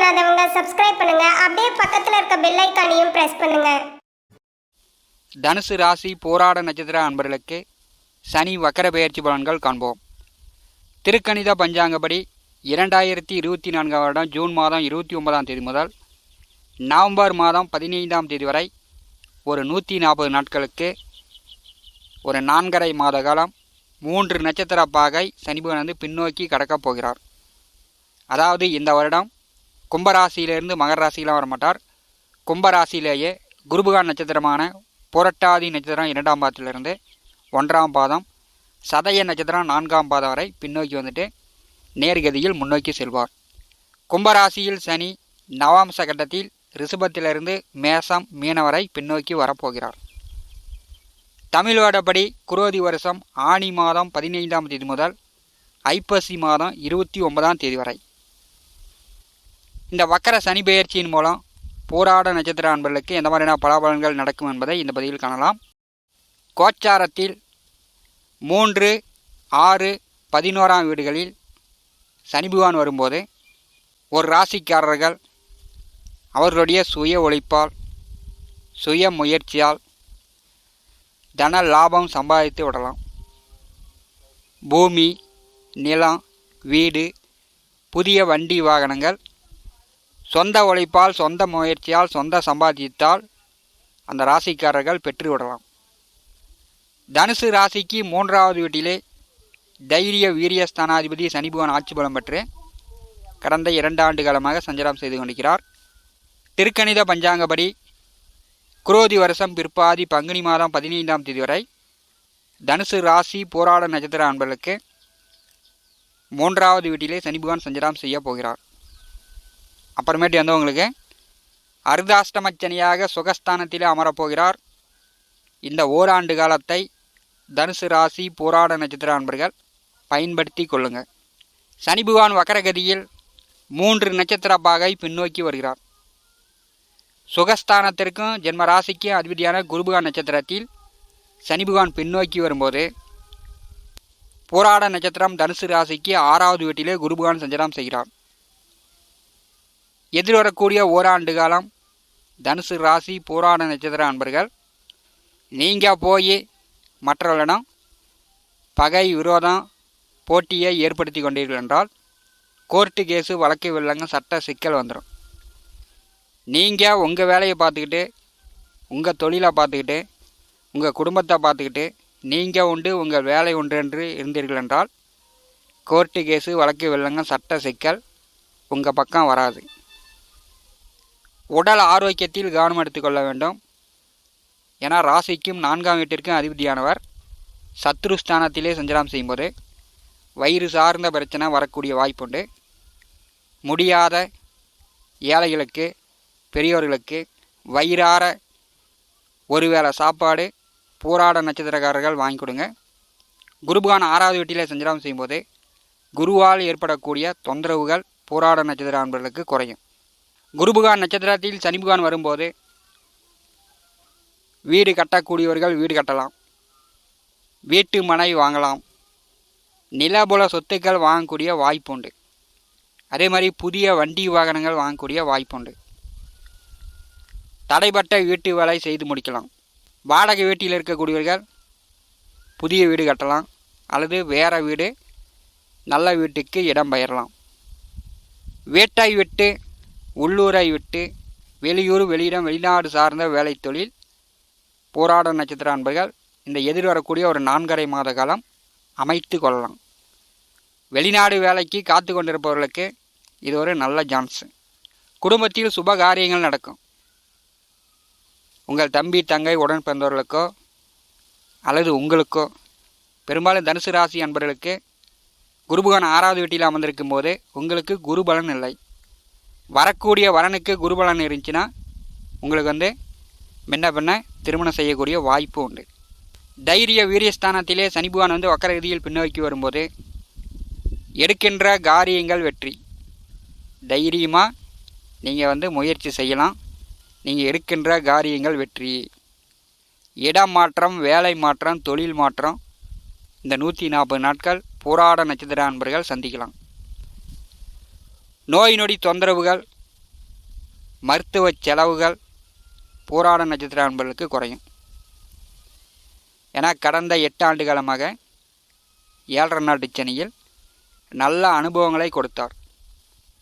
பண்ணாதவங்க சப்ஸ்கிரைப் பண்ணுங்க. அப்படியே பக்கத்தில் இருக்க பெல் ஐக்கானையும் பிரஸ் பண்ணுங்க. தனுசு ராசி போராட நட்சத்திர அன்பர்களுக்கு சனி வக்கர பெயர்ச்சி பலன்கள் காண்போம். திருக்கணித பஞ்சாங்கப்படி இரண்டாயிரத்தி இருபத்தி நான்காம் வருடம் ஜூன் மாதம் இருபத்தி ஒன்பதாம் தேதி முதல் நவம்பர் மாதம் பதினைந்தாம் தேதி வரை ஒரு நூற்றி நாற்பது நாட்களுக்கு ஒரு நான்கரை மாத காலம் மூன்று நட்சத்திர பாகை சனிபகன் வந்து பின்னோக்கி கடக்கப் போகிறார். அதாவது இந்த வருடம் கும்பராசியிலிருந்து மகர ராசியெலாம் வரமாட்டார். கும்பராசியிலேயே குருபகான் நட்சத்திரமான புரட்டாதி நட்சத்திரம் இரண்டாம் பாதத்திலிருந்து ஒன்றாம் பாதம் சதய நட்சத்திரம் நான்காம் பாதம் வரை பின்னோக்கி வந்துட்டு நேர்கதியில் முன்னோக்கி செல்வார். கும்பராசியில் சனி நவாம்ச கட்டத்தில் ரிஷபத்திலிருந்து மேசம் மீனவரை பின்னோக்கி வரப்போகிறார். தமிழ் வருடப்படி குரோதி வருஷம் ஆனி மாதம் பதினைந்தாம் தேதி முதல் ஐப்பசி மாதம் இருபத்தி ஒன்பதாம் தேதி வரை. இந்த வக்கர சனி பெயர்ச்சியின் மூலம் போராட நட்சத்திர அன்பர்களுக்கு எந்த மாதிரியான பலாபலன்கள் நடக்கும் என்பதை இந்த பதிவில் காணலாம். கோச்சாரத்தில் மூன்று ஆறு பதினோராம் வீடுகளில் சனி பகவான் வரும்போது ஒரு ராசிக்காரர்கள் அவர்களுடைய சுய உழைப்பால் சுய முயற்சியால் தன லாபம் சம்பாதித்து விடலாம். பூமி நிலம் வீடு புதிய வண்டி வாகனங்கள் சொந்த உழைப்பால் சொந்த முயற்சியால் சொந்த சம்பாதித்தால் அந்த ராசிக்காரர்கள் பெற்றுவிடலாம். தனுசு ராசிக்கு மூன்றாவது வீட்டிலே தைரிய வீரிய ஸ்தானாதிபதி சனிபகவான் ஆட்சி பலம் பெற்று கடந்த இரண்டு ஆண்டு காலமாக சஞ்சாரம் செய்து கொண்டிருக்கிறார். திருக்கணித பஞ்சாங்கப்படி குரோதி வருஷம் பிற்பாதி பங்குனி மாதம் பதினைந்தாம் தேதி வரை தனுசு ராசி போராட நட்சத்திர அன்பர்களுக்கு மூன்றாவது வீட்டிலே சனிபகவான் சஞ்சாரம் செய்ய போகிறார். அப்புறமேட்டு வந்து உங்களுக்கு அர்த்தாஷ்டமச்சனியாக சுகஸ்தானத்திலே அமரப்போகிறார். இந்த ஓராண்டு காலத்தை தனுசு ராசி போராட நட்சத்திர அன்பர்கள் பயன்படுத்தி கொள்ளுங்கள். சனி பகவான் வக்கரகதியில் மூன்று நட்சத்திர பாகை பின்னோக்கி வருகிறார். சுகஸ்தானத்திற்கும் ஜென்ம ராசிக்கும் அதிபதியான குருபகான் நட்சத்திரத்தில் சனி பகவான் பின்னோக்கி வரும்போது போராட நட்சத்திரம் தனுசு ராசிக்கு ஆறாவது வீட்டிலே குருபகான் சஞ்சலம் செய்கிறார். எதிர்வரக்கூடிய ஓராண்டு காலம் தனுசு ராசி பூராண நட்சத்திர அன்பர்கள் நீங்கள் போய் மற்றவர்களிடம் பகை விரோதம் போட்டியை ஏற்படுத்தி கொண்டீர்கள் என்றால் கோர்ட்டு கேஸு வழக்கு வில்லங்க சட்ட சிக்கல் வந்துடும் நீங்கள் உங்கள் வேலையை பார்த்துக்கிட்டு உங்கள் தொழிலை பார்த்துக்கிட்டு உங்கள் குடும்பத்தை பார்த்துக்கிட்டு நீங்கள் உண்டு உங்கள் வேலை உண்டு என்று இருந்தீர்கள் என்றால் கோர்ட்டு கேஸு வழக்கு வில்லங்க சட்ட சிக்கல் உங்கள் பக்கம் வராது. உடல் ஆரோக்கியத்தில் கவனம் எடுத்துக்கொள்ள வேண்டும். ஏன்னா ராசிக்கும் நான்காம் வீட்டிற்கும் அதிபதியானவர் சத்ருஸ்தானத்திலே சஞ்சாரம் செய்யும்போது வயிறு சார்ந்த பிரச்சனை வரக்கூடிய வாய்ப்புண்டு. முடியாத ஏழைகளுக்கு பெரியோர்களுக்கு வயிறார ஒருவேளை சாப்பாடு போராட நட்சத்திரக்காரர்கள் வாங்கி கொடுங்க. குருபகான் ஆறாவது வீட்டிலே சஞ்சாரம் செய்யும்போது குருவால் ஏற்படக்கூடிய தொந்தரவுகள் போராட நட்சத்திர அன்பர்களுக்கு குறையும். குருபுகான் நட்சத்திரத்தில் சனிபுகான் வரும்போது வீடு கட்டக்கூடியவர்கள் வீடு கட்டலாம். வீட்டு மனை வாங்கலாம். நிலபுல சொத்துக்கள் வாங்கக்கூடிய வாய்ப்புண்டு. அதே மாதிரி புதிய வண்டி வாகனங்கள் வாங்கக்கூடிய வாய்ப்புண்டு. தடைப்பட்ட வீட்டு வேலை செய்து முடிக்கலாம். வாடகை வீட்டில் இருக்கக்கூடியவர்கள் புதிய வீடு கட்டலாம். அல்லது வேறு வீடு நல்ல வீட்டுக்கு இடம் பெயரலாம். வீட்டை விட்டு உள்ளூரை விட்டு வெளியூர் வெளியிடம் வெளிநாடு சார்ந்த வேலை தொழில் போராட நட்சத்திர அன்பர்கள் இந்த எதிர் வரக்கூடிய ஒரு நான்கரை மாத காலம் அமைத்து கொள்ளலாம். வெளிநாடு வேலைக்கு காத்து கொண்டிருப்பவர்களுக்கு இது ஒரு நல்ல சான்ஸ் குடும்பத்தில் சுப காரியங்கள் நடக்கும். உங்கள் தம்பி தங்கை உடன் பிறந்தவர்களுக்கோ அல்லது உங்களுக்கோ பெரும்பாலும் தனுசு ராசி அன்பர்களுக்கு குருபகன் ஆறாவது வீட்டில் அமர்ந்திருக்கும் போது உங்களுக்கு குருபலன் இல்லை. வரக்கூடிய வரனுக்கு குருபலன் இருந்துச்சுன்னா உங்களுக்கு வந்து முன்ன பின்ன திருமணம் செய்யக்கூடிய வாய்ப்பு உண்டு. தைரிய வீரியஸ்தானத்திலே சனிபுவான் வந்து வக்கரகதியில் பின்னோக்கி வரும்போது எடுக்கின்ற காரியங்கள் வெற்றி. தைரியமாக நீங்கள் வந்து முயற்சி செய்யலாம். நீங்கள் எடுக்கின்ற காரியங்கள் வெற்றி. இடம் மாற்றம் வேலை மாற்றம் தொழில் மாற்றம் இந்த நூற்றி நாற்பது நாட்கள் போராட நட்சத்திர அன்பர்கள் சந்திக்கலாம். நோய் நொடி தொந்தரவுகள் மருத்துவ செலவுகள் பூராட நட்சத்திர அன்பர்களுக்கு குறையும். ஏன்னா கடந்த எட்டு ஆண்டு காலமாக ஏழரை நாட்டு சனியில் நல்ல அனுபவங்களை கொடுத்தார்.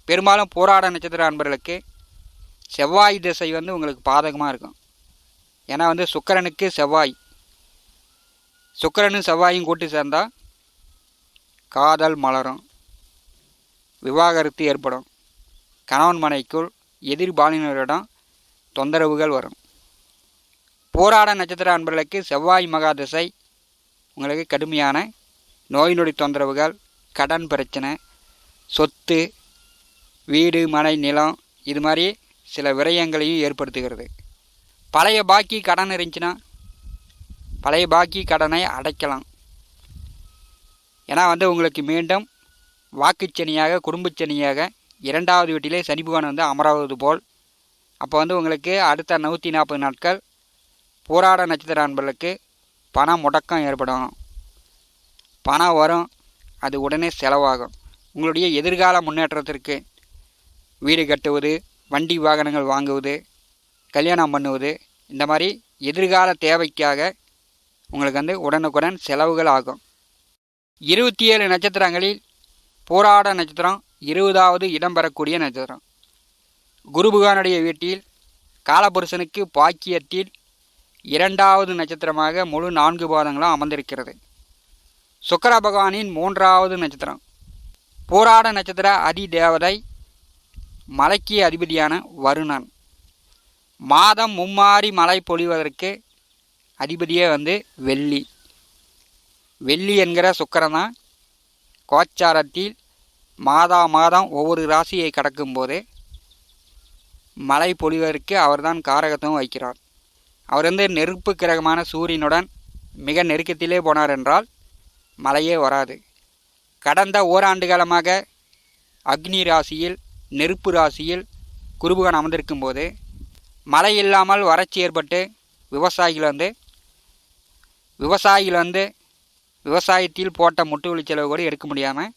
பெரும்பாலும் போராட நட்சத்திர அன்பர்களுக்கு செவ்வாய் திசை வந்து உங்களுக்கு பாதகமாக இருக்கும். ஏன்னா வந்து சுக்கரனுக்கு செவ்வாய். சுக்கரனும் செவ்வாயும் கூட்டி சேர்ந்தால் காதல் மலரும். விவாகரத்து ஏற்படும். கணவன் மனைக்குள் எதிர்பாலினரிடம் தொந்தரவுகள் வரும். போராட நட்சத்திர அன்பர்களுக்கு செவ்வாய் மகா திசை உங்களுக்கு கடுமையான நோய் நொடி தொந்தரவுகள் கடன் பிரச்சனை சொத்து வீடு மனை நிலம் இது மாதிரி சில விரயங்களையும் ஏற்படுத்துகிறது. பழைய பாக்கி கடன் இருந்துச்சுன்னா பழைய பாக்கி கடனை அடைக்கலாம். ஏன்னா வந்து உங்களுக்கு மீண்டும் வாக்குச்சனியாக குடும்பச்சனியாக இரண்டாவது வீட்டிலே சனி பகவான் வந்து அமராவது போல். அப்போ வந்து உங்களுக்கு அடுத்த நூற்றி நாற்பது நாட்கள் போராட நட்சத்திர அன்பர்களுக்கு பண முடக்கம் ஏற்படும். பணம் வரும் அது உடனே செலவாகும். உங்களுடைய எதிர்கால முன்னேற்றத்திற்கு வீடு கட்டுவது வண்டி வாகனங்கள் வாங்குவது கல்யாணம் பண்ணுவது இந்த மாதிரி எதிர்கால தேவைக்காக உங்களுக்கு வந்து உடனுக்குடன் செலவுகள் ஆகும். இருபத்தி ஏழு நட்சத்திரங்களில் போராட நட்சத்திரம் இருபதாவது இடம் பெறக்கூடிய நட்சத்திரம். குருபுகானுடைய வீட்டில் காலபுருஷனுக்கு பாக்கியத்தில் இரண்டாவது நட்சத்திரமாக முழு நான்கு பாதங்களும் அமர்ந்திருக்கிறது. சுக்கர பகவானின் மூன்றாவது நட்சத்திரம். போராட நட்சத்திர அதி தேவதை மலைக்கு அதிபதியான வருணன். மாதம் மும்மாறி மழை பொழிவதற்கு அதிபதியே வந்து வெள்ளி. வெள்ளி என்கிற சுக்கரன் தான் கோச்சாரத்தில் மாதா மாதம் ஒவ்வொரு ராசியை கடக்கும்போது மழை பொழிவதற்கு அவர்தான் காரகத்தும் வைக்கிறார் அவர் வந்து நெருப்பு கிரகமான சூரியனுடன் மிக நெருக்கத்திலே போனார் என்றால் மழையே வராது. கடந்த ஓராண்டு காலமாக அக்னி ராசியில் நெருப்பு ராசியில் குருபுகன் அமர்ந்திருக்கும் போது மழை இல்லாமல் வறட்சி ஏற்பட்டு விவசாயிகள் வந்து விவசாயிகள் வந்து விவசாயத்தில் போட்ட முட்டுவெளி செலவு கூட எடுக்க முடியாமல்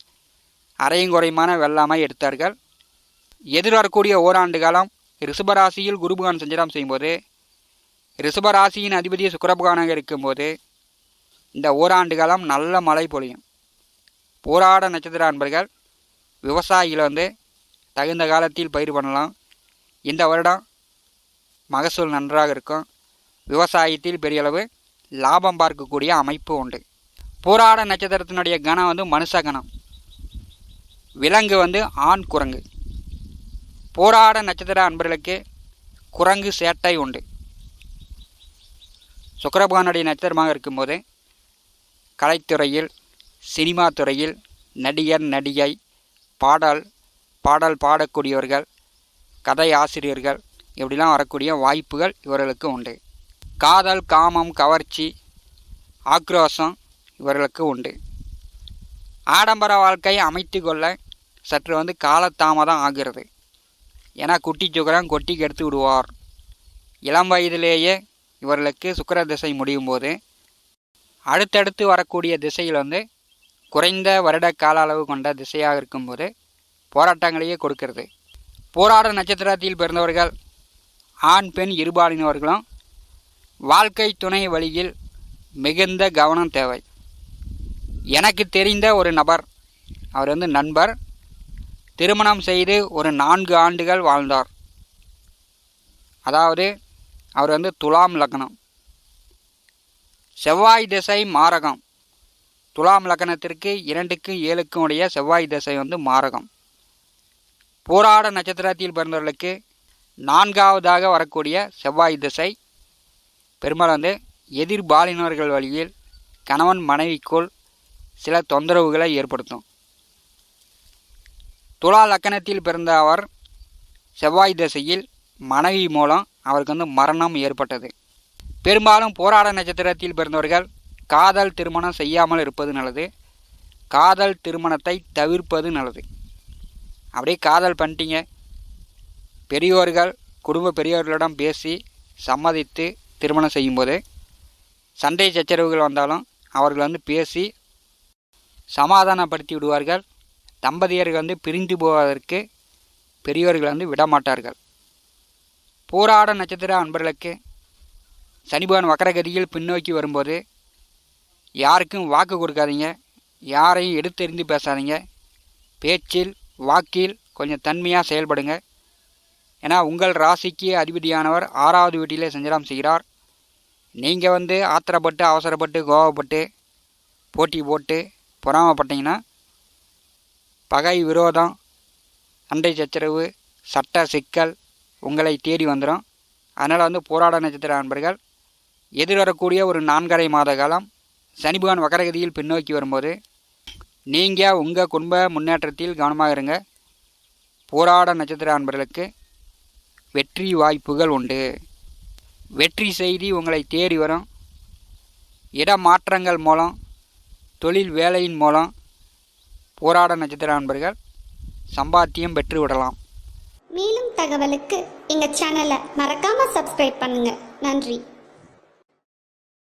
அரையும் குறையுமான வெள்ளாமை எடுத்தார்கள். எதிர்வரக்கூடிய ஓராண்டு காலம் ரிஷபராசியில் குருபகான் சஞ்சாரம் செய்யும்போது ரிஷபராசியின் அதிபதி சுக்கரபகானாக இருக்கும்போது இந்த ஓராண்டு காலம் நல்ல மழை பொழியும். போராட நட்சத்திர அன்பர்கள் விவசாயிகள் வந்து தகுந்த காலத்தில் பயிர் பண்ணலாம். இந்த வருடம் மகசூல் நன்றாக இருக்கும். விவசாயத்தில் பெரிய அளவு லாபம் பார்க்கக்கூடிய அமைப்பு உண்டு. போராட நட்சத்திரத்தினுடைய கணம் வந்து மனுஷ கணம். விலங்கு வந்து ஆண் குரங்கு. போராட நட்சத்திர அன்பர்களுக்கு குரங்கு சேட்டை உண்டு. சுக்கரபகானுடைய நட்சத்திரமாக இருக்கும்போது கலைத்துறையில் சினிமா துறையில் நடிகர் நடிகை பாடல் பாடல் பாடக்கூடியவர்கள் கதை ஆசிரியர்கள் இப்படிலாம் வரக்கூடிய வாய்ப்புகள் இவர்களுக்கு உண்டு. காதல் காமம் கவர்ச்சி ஆக்ரோஷம் இவர்களுக்கு உண்டு. ஆடம்பர வாழ்க்கை அமைத்து கொள்ள சற்று வந்து காலத்தாமதம் ஆகிறது. ஏன்னா குட்டி சுக்கரம் கொட்டி கெடுத்து விடுவார். இளம் வயதிலேயே இவர்களுக்கு சுக்கர திசை முடியும் போது அடுத்தடுத்து வரக்கூடிய திசையில் வந்து குறைந்த வருட கால அளவு கொண்ட திசையாக இருக்கும்போது போராட்டங்களையே கொடுக்கிறது. போராட நட்சத்திரத்தில் பிறந்தவர்கள் ஆண் பெண் இருபாலினவர்களும் வாழ்க்கை துணை வழியில் மிகுந்த கவனம் தேவை. எனக்கு தெரிந்த ஒரு நபர். அவர் வந்து நண்பர். திருமணம் செய்து ஒரு நான்கு ஆண்டுகள் வாழ்ந்தார். அதாவது அவர் வந்து துலாம் லக்னம். செவ்வாய் திசை மாரகம். துலாம் லக்னத்திற்கு இரண்டுக்கும் ஏழுக்கும் உடைய செவ்வாய் திசை வந்து மாரகம். போராட நட்சத்திரத்தில் பிறந்தவர்களுக்கு நான்காவதாக வரக்கூடிய செவ்வாய் திசை. பெரும்பாலும் வந்து எதிர்பாலினர்கள் வழியில் கணவன் மனைவிக்குள் சில தொந்தரவுகளை ஏற்படுத்தும். துலா லக்கணத்தில் பிறந்த அவர் செவ்வாய் திசையில் மனைவி மூலம் அவருக்கு வந்து மரணம் ஏற்பட்டது. பெரும்பாலும் போராட நட்சத்திரத்தில் பிறந்தவர்கள் காதல் திருமணம் செய்யாமல் இருப்பது நல்லது. காதல் திருமணத்தை தவிர்ப்பது நல்லது. அப்படியே காதல் பண்ணிட்டீங்க. பெரியோர்கள் குடும்ப பெரியோர்களிடம் பேசி சம்மதித்து திருமணம் செய்யும்போது சண்டை சச்சரவுகள் வந்தாலும் அவர்கள் வந்து பேசி சமாதானப்படுத்தி விடுவார்கள். தம்பதியர்கள் வந்து பிரிந்து போவதற்கு பெரியோர்கள் வந்து விடமாட்டார்கள். போராட நட்சத்திர அன்பர்களுக்கு சனிபகவான் வக்கரகதியில் பின்னோக்கி வரும்போது யாருக்கும் வாக்கு கொடுக்காதீங்க. யாரையும் எடுத்தெறிந்து பேசாதீங்க. பேச்சில் வாக்கில் கொஞ்சம் தன்மையாக செயல்படுங்க. ஏன்னா உங்கள் ராசிக்கு அதிபதியானவர் ஆறாவது வீட்டிலே சஞ்சலம் செய்கிறார். நீங்கள் வந்து ஆத்திரப்பட்டு அவசரப்பட்டு கோவப்பட்டு போட்டி போட்டு பொறாமப்பட்டீங்கன்னா பகை விரோதம் அண்டை சச்சரவு சட்ட சிக்கல் உங்களை தேடி வந்துடும் அதனால் வந்து போராட நட்சத்திர நண்பர்கள் எதிர்வரக்கூடிய ஒரு நான்கரை மாத காலம் சனிபகவான் வக்கரகதியில் பின்னோக்கி வரும்போது நீங்கள் உங்கள் குடும்ப முன்னேற்றத்தில் கவனமாக இருங்க. போராட நட்சத்திர நண்பர்களுக்கு வெற்றி வாய்ப்புகள் உண்டு. வெற்றி செய்தி உங்களை தேடி வரும். இடமாற்றங்கள் மூலம் தொழில் வேலையின் மூலம் போராட நட்சத்திர நண்பர்கள் சம்பாத்தியம் பெற்று விடலாம். மேலும் தகவலுக்கு எங்கள் சேனலை மறக்காமல் சப்ஸ்கிரைப் பண்ணுங்கள் நன்றி.